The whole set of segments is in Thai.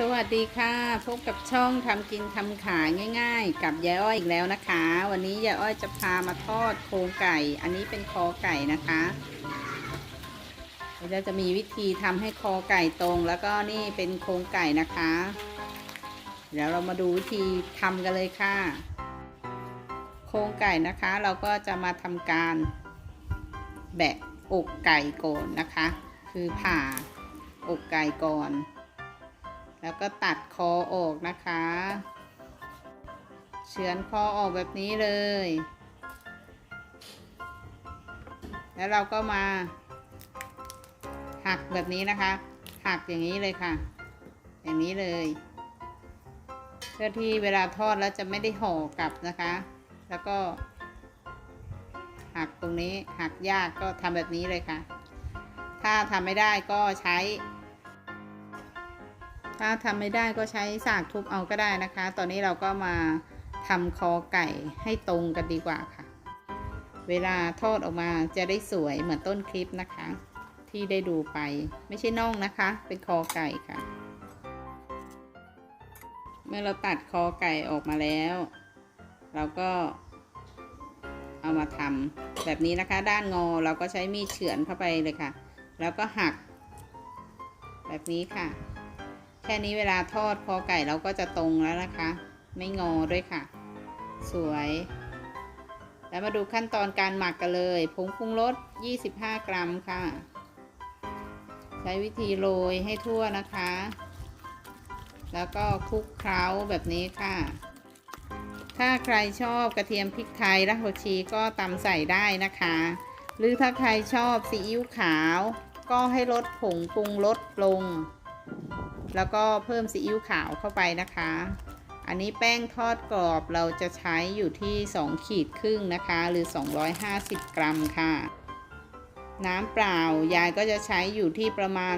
สวัสดีค่ะ พบกับช่องทำกินทำขายง่าย ๆ กับยายอ้อยอีกแล้วนะคะ วันนี้ยายอ้อยจะพามาทอดโครงไก่ อันนี้เป็นคอไก่นะคะเราจะมีวิธีทำให้คอไก่ตรง แล้วก็นี่เป็นโครงไก่นะคะ เดี๋ยวเรามาดูวิธีทำกันเลยค่ะ โครงไก่นะคะ เราก็จะมาทำการ แบะอกไก่ก่อนนะคะ คือผ่าอกไก่ก่อน แล้วก็ตัดคอออกนะคะ เฉือนคอออกแบบนี้เลย แล้วเราก็มา หักแบบนี้นะคะ หักอย่างนี้เลยค่ะ อย่างนี้เลย เพื่อที่เวลาทอดแล้วจะไม่ได้ห่อกลับนะคะ แล้วก็ หักตรงนี้หักยากก็ทำแบบนี้เลยค่ะ ถ้าทำไม่ได้ก็ใช้ ถ้าทำไม่ได้ก็ใช้สากทุบเอาก็ได้นะคะ ตอนนี้เราก็มาทำคอไก่ให้ตรงกันดีกว่าค่ะ เวลาทอดออกมาจะได้สวยเหมือนต้นคลิปนะคะ ที่ได้ดูไปไม่ใช่น่องนะคะ เป็นคอไก่ค่ะ เมื่อเราตัดคอไก่ออกมาแล้ว เราก็เอามาทำแบบนี้นะคะ ด้านงอเราก็ใช้มีดเฉือนเข้าไปเลยค่ะ แล้วก็หัก แบบนี้ค่ะ แค่นี้เวลาทอดคอไก่เราก็จะตรงแล้วนะคะ ไม่งอด้วยค่ะ สวย แล้วมาดูขั้นตอนการหมักกันเลยผงปรุงรส 25 กรัมค่ะ ใช้วิธีโรยให้ทั่วนะคะ แล้วก็คลุกเคล้าแบบนี้ค่ะ ถ้าใครชอบกระเทียมพริกไทยรากผักชีก็ตำใส่ได้นะคะ หรือถ้าใครชอบซีอิ๊วขาว ก็ให้ลดผงปรุงรสลง แล้วก็เพิ่มซีอิ๊วขาวเข้าไปนะคะ อันนี้แป้งทอดกรอบเราจะใช้อยู่ที่ 2 ขีดครึ่งนะคะ หรือ 250 กรัมค่ะ น้ำเปล่ายายก็จะใช้อยู่ที่ประมาณ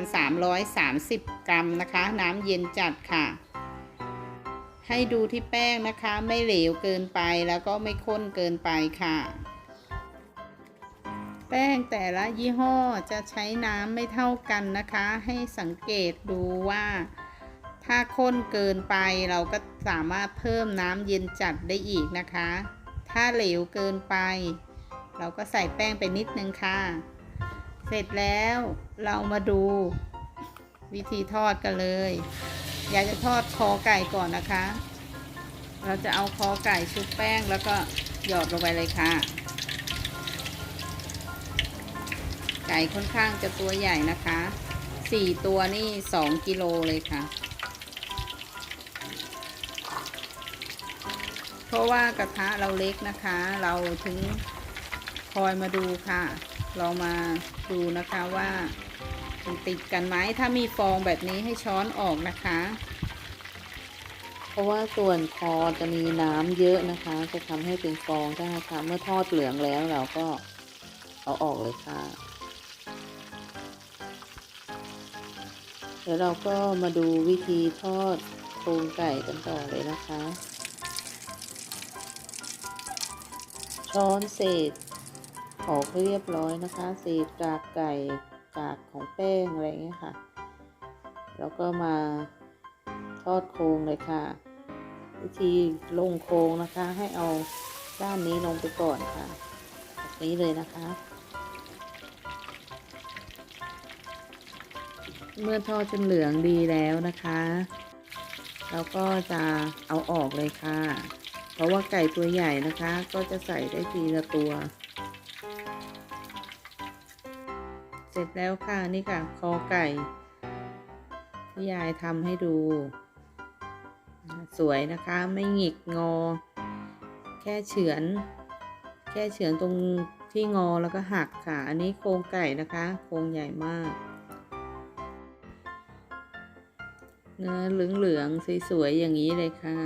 330 กรัมนะคะ น้ำเย็นจัดค่ะ ให้ดูที่แป้งนะคะไม่เหลวเกินไปแล้วก็ไม่ข้นเกินไปค่ะ แป้งแต่ละยี่ห้อจะใช้น้ำไม่เท่ากันนะคะ ให้สังเกตดูว่า ถ้าข้นเกินไปเราก็สามารถเพิ่มน้ำเย็นจัดได้อีกนะคะ ถ้าเหลวเกินไป เราก็ใส่แป้งไปนิดนึงค่ะ เสร็จแล้วเรามาดู วิธีทอดกันเลย อยากจะทอดคอไก่ก่อนนะคะ เราจะเอาคอไก่ชุบแป้งแล้วก็หยอดลงไปเลยค่ะ ไก่ค่อนข้างจะตัวใหญ่นะคะสี่ตัวนี่สองกิโลเลยค่ะ เพราะว่ากระทะเราเล็กนะคะ เราถึงคอยมาดูค่ะ เรามาดูนะคะว่าติดกันไหมถ้ามีฟองแบบนี้ให้ช้อนออกนะคะ เพราะว่าส่วนคอจะมีน้ำเยอะนะคะ จะทำให้เป็นฟองได้ค่ะ เมื่อทอดเหลืองแล้วเราก็เอาออกเลยค่ะ เดี๋ยวเราก็มาดูวิธีทอดโครงไก่กันต่อเลยนะคะ ช้อนเศษออกให้เรียบร้อยนะคะ เศษกากไก่กากของแป้งอะไรเงี้ยค่ะ แล้วก็มาทอดโครงเลยค่ะ วิธีลงโครงนะคะให้เอาด้านนี้ลงไปก่อนค่ะแบบนี้เลยนะคะ เมื่อทอดจนเหลืองดีแล้วนะคะ เราก็จะเอาออกเลยค่ะ เพราะว่าไก่ตัวใหญ่นะคะ ก็จะใส่ได้ทีละตัว เสร็จแล้วค่ะนี่ค่ะคอไก่ที่ยายทำให้ดู สวยนะคะไม่หงิกงอ แค่เฉือน แค่เฉือนตรงที่งอแล้วก็หักค่ะ อันนี้โครงไก่นะคะ โครงใหญ่มาก เนื้อเหลืองๆสวยๆอย่างนี้เลยค่ะ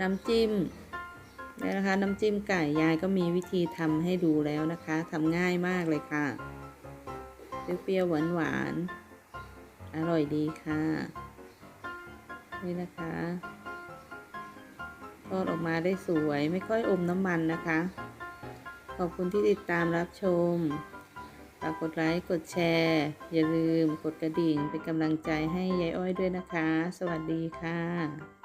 น้ำจิ้มนี่นะคะน้ำจิ้มไก่ยายก็มีวิธีทำให้ดูแล้วนะคะทำง่ายมากเลยค่ะเปรี้ยวๆหวานๆอร่อยดีค่ะ นี่นะคะทอดออกมาได้สวยไม่ค่อยอมน้ำมันนะคะ ขอบคุณที่ติดตามรับชม ฝากกดไลค์กดแชร์ อย่าลืมกดกระดิ่งเป็นกำลังใจให้ยายอ้อยด้วยนะคะ สวัสดีค่ะ